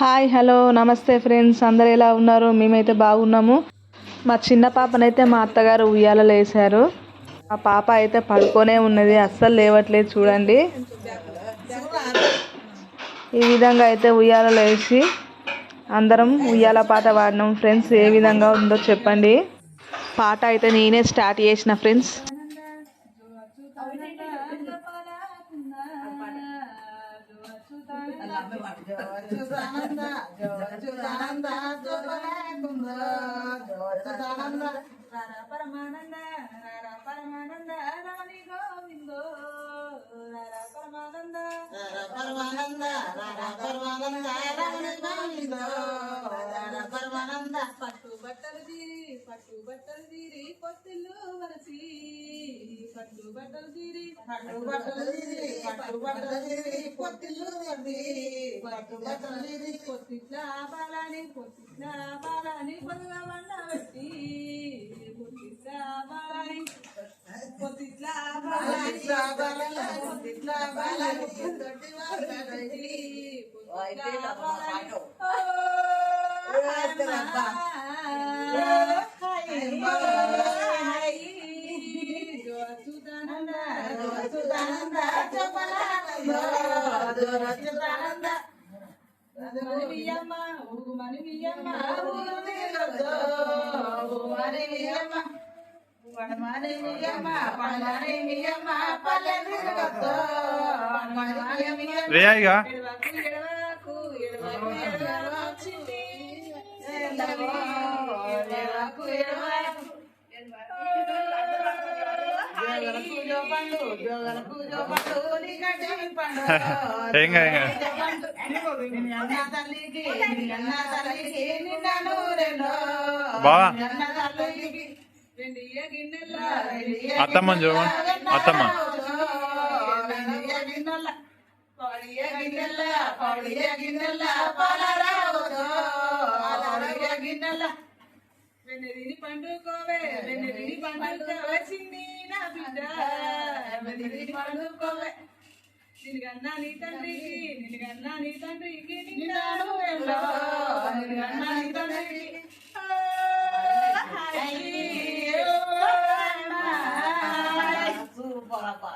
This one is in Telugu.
హాయ్ హలో నమస్తే ఫ్రెండ్స్. అందరు ఎలా ఉన్నారు? మేమైతే బాగున్నాము. మా చిన్న పాపనైతే మా అత్తగారు ఉయ్యాలలో వేశారు మా పాప అయితే పడుకొనే ఉన్నది. అస్సలు లేవట్లేదు చూడండి. ఈ విధంగా అయితే ఉయ్యాలలో వేసి అందరం ఉయ్యాల పాట పాడినాం. ఫ్రెండ్స్ ఏ విధంగా ఉందో చెప్పండి. పాట అయితే నేనే స్టార్ట్ చేసిన ఫ్రెండ్స్. అచ్యుతానంద అచ్యుతానంద జో అచ్యుతానంద రార పరమానంద రార పరమానంద రమణి గోవిందో. రార పరమానంద రార పరమానంద రార పరమానంద రమణి గోవిందో. రార పరమానంద పట్టు బట్టలు తీరి పట్టు బట్టలు తీరి పొత్తిల్లు వరసి పట్టు బట్టలు తీరి పట్టు బట్టలు తీరి పట్టు బట్టలు తీరి పొత్తిల్లు వరసి పట్టు బట్టలు తీరి పొత్తిట్ల బాలని పొత్తిట్ల బాలని పొదుగా వండ పెట్టి పొత్తిట్ల బాలని పొత్తిట్ల బాలని పొత్తిట్ల బాలని తొట్టి ఓ పెట్టి పొత్తిట్ల బాలని రేయాయిగా ఎడవకు ఎడవకు ఎడవకు ఎడవకు చిట్టి ఎడవకు ఎడవకు నిన్నను రెండో బావా. నిన్ను అన్న తల్లికి రెండియ్య గిన్నెల రెండియ్య అత్తమ్మని చూడు. అత్తమ్మ. రెండియ్య గిన్నెల వెన్నెరిని పండుకోవే వెన్నెరిని పండుకోవలసింది నా బిడ్డ వెన్నెరిని పండుకోవే నిన్నుగన్నా నీ తండ్రికి నిన్నుగన్నా నీ తండ్రికి నిన్నాను నిన్నుగన్నా నీ తండ్రికి సూపర్ అబ్బా